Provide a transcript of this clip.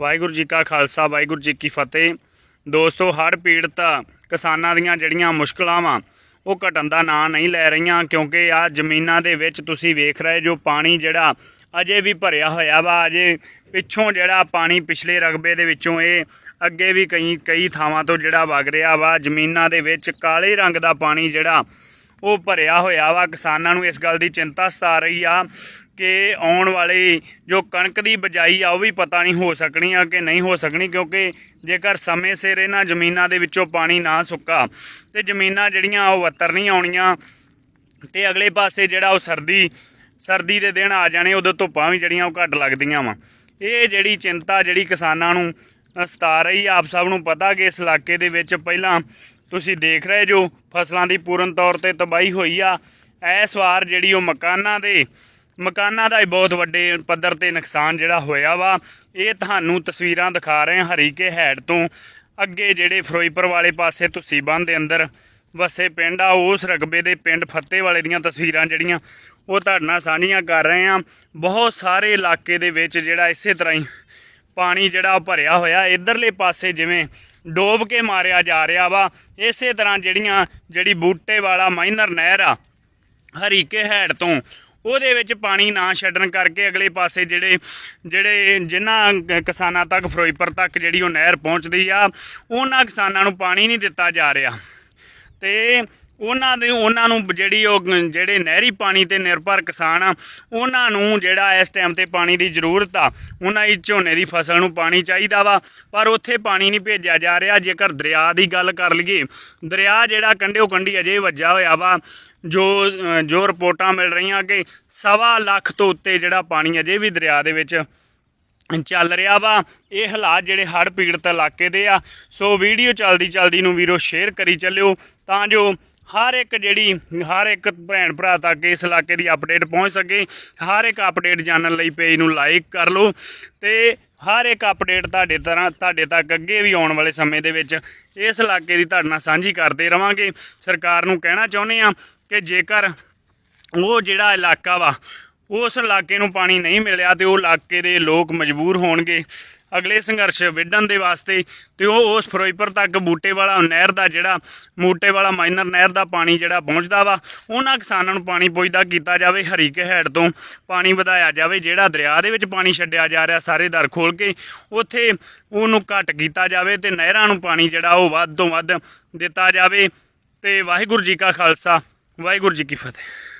ਵਾਹਿਗੁਰੂ ਜੀ ਕਾ ਖਾਲਸਾ, ਵਾਹਿਗੁਰੂ ਜੀ ਕੀ ਫਤਿਹ। ਦੋਸਤੋ, ਹੜ੍ਹ ਪੀੜਤ ਕਿਸਾਨਾਂ ਦੀਆਂ ਜਿਹੜੀਆਂ ਮੁਸ਼ਕਲਾਂ ਵਾ ਉਹ ਘਟਣ ਦਾ ਨਾਂ ਨਹੀਂ ਲੈ ਰਹੀਆਂ, ਕਿਉਂਕਿ ਆ ਜ਼ਮੀਨਾਂ ਦੇ ਵਿੱਚ ਤੁਸੀਂ ਵੇਖ ਰਹੇ ਜੋ ਪਾਣੀ ਜਿਹੜਾ ਅਜੇ ਵੀ ਭਰਿਆ ਹੋਇਆ ਵਾ, ਅਜੇ ਪਿੱਛੋਂ ਜਿਹੜਾ ਪਾਣੀ ਪਿਛਲੇ ਰਕਬੇ ਦੇ ਵਿੱਚੋਂ ਇਹ ਅੱਗੇ ਵੀ ਕਈ ਕਈ ਥਾਵਾਂ ਤੋਂ ਜਿਹੜਾ ਵਗ ਰਿਹਾ ਵਾ, ਜ਼ਮੀਨਾਂ ਦੇ ਵਿੱਚ ਕਾਲੇ ਰੰਗ ਦਾ ਪਾਣੀ ਜਿਹੜਾ ਉਹ ਭਰਿਆ ਹੋਇਆ ਵਾ। ਕਿਸਾਨਾਂ ਨੂੰ ਇਸ ਗੱਲ ਦੀ ਚਿੰਤਾ ਸਤਾ ਰਹੀ ਆ ਕਿ ਆਉਣ ਵਾਲੀ ਜੋ ਕਣਕ ਦੀ ਬਜਾਈ ਆ ਉਹ ਵੀ ਪਤਾ ਨਹੀਂ ਹੋ ਸਕਣੀ ਆ ਕਿ ਨਹੀਂ ਹੋ ਸਕਣੀ ਕਿਉਂਕਿ ਜੇਕਰ ਸਮੇਂ ਸਿਰ ਇਹਨਾਂ ਜ਼ਮੀਨਾਂ ਦੇ ਵਿੱਚੋਂ ਪਾਣੀ ਨਾ ਸੁੱਕਾ ਤੇ ਜ਼ਮੀਨਾਂ ਜਿਹੜੀਆਂ ਉਹ ਵੱਤਰ ਨਹੀਂ ਆਉਣੀਆਂ ਤੇ ਅਗਲੇ ਪਾਸੇ ਜਿਹੜਾ ਉਹ ਸਰਦੀ ਸਰਦੀ ਦੇ ਦਿਨ ਆ ਜਾਣੇ ਉਦੋਂ ਧੁੱਪਾਂ ਵੀ ਜਿਹੜੀਆਂ ਉਹ ਘੱਟ ਲੱਗਦੀਆਂ ਵਾ। ਇਹ ਜਿਹੜੀ ਚਿੰਤਾ ਜਿਹੜੀ ਕਿਸਾਨਾਂ ਨੂੰ ਸਤਾ ਰਹੀ ਆ, ਆਪ ਸਭ ਨੂੰ ਪਤਾ ਕਿ ਇਸ ਇਲਾਕੇ ਦੇ ਵਿੱਚ ਪਹਿਲਾਂ ਤੁਸੀਂ ਦੇਖ ਰਹੇ ਜੋ ਫਸਲਾਂ ਦੀ ਪੂਰਨ ਤੌਰ ਤੇ ਤਬਾਹੀ ਹੋਈ ਆ, ਇਸ ਵਾਰ ਜਿਹੜੀ ਉਹ ਮਕਾਨਾਂ ਦੇ, ਮਕਾਨਾਂ ਦਾ ਹੀ ਬਹੁਤ ਵੱਡੇ ਪੱਧਰ ਤੇ ਨੁਕਸਾਨ ਜਿਹੜਾ ਹੋਇਆ ਵਾ, ਇਹ ਤੁਹਾਨੂੰ ਤਸਵੀਰਾਂ ਦਿਖਾ ਰਹੇ ਹਾਂ ਹਰੀਕੇ ਹੈਡ ਤੋਂ। ਅੱਗੇ ਜਿਹੜੇ ਫਿਰੋਜ਼ਪੁਰ ਵਾਲੇ ਪਾਸੇ ਤੁਸੀਂ ਬੰਦ ਦੇ ਅੰਦਰ ਵਸੇ ਪਿੰਡ ਆ, ਉਸ ਰਕਬੇ ਦੇ ਪਿੰਡ ਫੱਤੇ ਵਾਲੇ ਦੀਆਂ ਤਸਵੀਰਾਂ ਜਿਹੜੀਆਂ ਉਹ ਤੁਹਾਡੇ ਨਾਲ ਸਾਂਝੀਆਂ ਕਰ ਰਹੇ ਆ ਬਹੁਤ ਸਾਰੇ ਇਲਾਕੇ ਦੇ ਵਿੱਚ ਜਿਹੜਾ ਇਸੇ ਤਰ੍ਹਾਂ ਹੀ ਪਾਣੀ ਜਿਹੜਾ ਉਹ ਭਰਿਆ ਹੋਇਆ, ਇਧਰਲੇ ਪਾਸੇ ਜਿਵੇਂ ਡੋਬ ਕੇ ਮਾਰਿਆ ਜਾ ਰਿਹਾ ਵਾ, ਇਸੇ ਤਰ੍ਹਾਂ ਜਿਹੜੀਆਂ, ਜਿਹੜੀ ਬੂਟੇ ਵਾਲਾ ਮਾਈਨਰ ਨਹਿਰ ਆ, ਹਰੀਕੇ ਹੈਡ ਤੋਂ, ਉਹਦੇ ਵਿੱਚ ਪਾਣੀ ਨਾ ਛੱਡਣ ਕਰਕੇ ਅਗਲੇ ਪਾਸੇ ਜਿਹੜੇ ਜਿਹੜੇ ਜਿਨ੍ਹਾਂ ਕਿਸਾਨਾਂ ਤੱਕ, ਫਿਰੋਜ਼ਪੁਰ ਤੱਕ ਜਿਹੜੀ ਉਹ ਨਹਿਰ ਪਹੁੰਚਦੀ ਆ, ਉਹਨਾਂ ਕਿਸਾਨਾਂ ਨੂੰ ਪਾਣੀ ਨਹੀਂ ਦਿੱਤਾ ਜਾ ਰਿਹਾ। ਤੇ ਉਹਨਾਂ ਦੇ ਉਹਨਾਂ ਨੂੰ ਜਿਹੜੀ ਉਹ ਜਿਹੜੇ ਨਹਿਰੀ ਪਾਣੀ ਤੇ ਨਿਰਭਰ ਕਿਸਾਨ ਆ, ਉਹਨਾਂ ਨੂੰ ਜਿਹੜਾ ਇਸ ਟਾਈਮ ਤੇ ਪਾਣੀ ਦੀ ਜ਼ਰੂਰਤ ਆ, ਉਹਨਾਂ ਦੀ ਝੋਨੇ ਦੀ ਫਸਲ ਨੂੰ ਪਾਣੀ ਚਾਹੀਦਾ ਵਾ। ਪਰ ਉੱਥੇ ਪਾਣੀ ਨਹੀਂ ਭੇਜਿਆ ਜਾ ਰਿਹਾ। ਜੇਕਰ ਦਰਿਆ ਦੀ ਗੱਲ ਕਰ ਲਈਏ, ਦਰਿਆ ਜਿਹੜਾ ਕੰਢਿਓ ਕੰਢੀ ਅਜੇ ਵੱਜਾ ਹੋਇਆ ਵਾ, ਜੋ ਜੋ ਰਿਪੋਰਟਾਂ ਮਿਲ ਰਹੀਆਂ ਕਿ ਸਵਾ ਲੱਖ ਤੋਂ ਉੱਤੇ ਜਿਹੜਾ ਪਾਣੀ ਅਜੇ ਵੀ ਦਰਿਆ ਦੇ ਵਿੱਚ ਚੱਲ ਰਿਹਾ ਵਾ। ਇਹ ਹਾਲਾਤ ਜਿਹੜੇ ਹੜ੍ਹ ਪੀੜਤ ਇਲਾਕੇ ਦੇ ਆ। ਸੋ ਵੀਡੀਓ ਚੱਲਦੀ ਚਲਦੀ ਨੂੰ ਵੀਰੋ ਸ਼ੇਅਰ ਕਰੀ ਚੱਲਿਓ। ਤਾਂ ਜੋ ਹਰ ਇੱਕ ਜਿਹੜੀ, ਹਰ ਇੱਕ ਭੈਣ ਭਰਾ ਤੱਕ ਇਸ ਇਲਾਕੇ ਦੀ ਅਪਡੇਟ ਪਹੁੰਚ ਸਕੇ। ਹਰ ਇੱਕ ਅਪਡੇਟ ਜਾਣਨ ਲਈ ਪੇਜ ਨੂੰ ਲਾਈਕ ਕਰ ਲਓ ਤੇ ਹਰ ਇੱਕ ਅਪਡੇਟ ਤੁਹਾਡੇ ਤਰ੍ਹਾਂ, ਤੁਹਾਡੇ ਤੱਕ ਅੱਗੇ ਵੀ ਆਉਣ ਵਾਲੇ ਸਮੇਂ ਦੇ ਵਿੱਚ ਇਸ ਇਲਾਕੇ ਦੀ ਤੁਹਾਡੇ ਨਾਲ ਸਾਂਝੀ ਕਰਦੇ ਰਵਾਂਗੇ। ਸਰਕਾਰ ਨੂੰ ਕਹਿਣਾ ਚਾਹੁੰਦੇ ਆ ਕਿ ਜੇਕਰ ਉਹ ਜਿਹੜਾ ਇਲਾਕਾ ਵਾ ਉਸ ਇਲਾਕੇ ਨੂੰ ਪਾਣੀ ਨਹੀਂ ਮਿਲਿਆ ਤੇ ਉਹ ਇਲਾਕੇ ਦੇ ਲੋਕ ਮਜਬੂਰ ਹੋਣਗੇ। ਅਗਲੇ ਸੰਘਰਸ਼ ਵਿੱਢਣ ਦੇ ਵਾਸਤੇ ਤੇ ਉਹ ਉਸ ਫਿਰੋਜ਼ਪੁਰ ਤੱਕ ਬੂਟੇ ਵਾਲਾ ਨਹਿਰ ਦਾ ਜਿਹੜਾ ਮੂਟੇ ਵਾਲਾ ਮਾਈਨਰ ਨਹਿਰ ਦਾ ਪਾਣੀ ਜਿਹੜਾ ਪਹੁੰਚਦਾ ਵਾ, ਉਹਨਾਂ ਕਿਸਾਨਾਂ ਨੂੰ ਪਾਣੀ ਪੁੱਜਦਾ ਕੀਤਾ ਜਾਵੇ ਹਰੀਕੇ ਹੈਡ ਤੋਂ। ਪਾਣੀ ਵਧਾਇਆ ਜਾਵੇ, ਜਿਹੜਾ ਦਰਿਆ ਦੇ ਵਿੱਚ ਪਾਣੀ ਛੱਡਿਆ ਜਾ ਰਿਹਾ ਸਾਰੇ ਦਰ ਖੋਲ ਕੇ ਉੱਥੇ ਉਹਨੂੰ ਘੱਟ ਕੀਤਾ ਜਾਵੇ ਤੇ ਨਹਿਰਾਂ ਨੂੰ ਪਾਣੀ ਜਿਹੜਾ ਉਹ ਵੱਧ ਤੋਂ ਵੱਧ ਦਿੱਤਾ ਜਾਵੇ। ਤੇ ਵਾਹਿਗੁਰੂ ਜੀ ਕਾ ਖਾਲਸਾ, ਵਾਹਿਗੁਰੂ ਜੀ ਕੀ ਫਤਿਹ।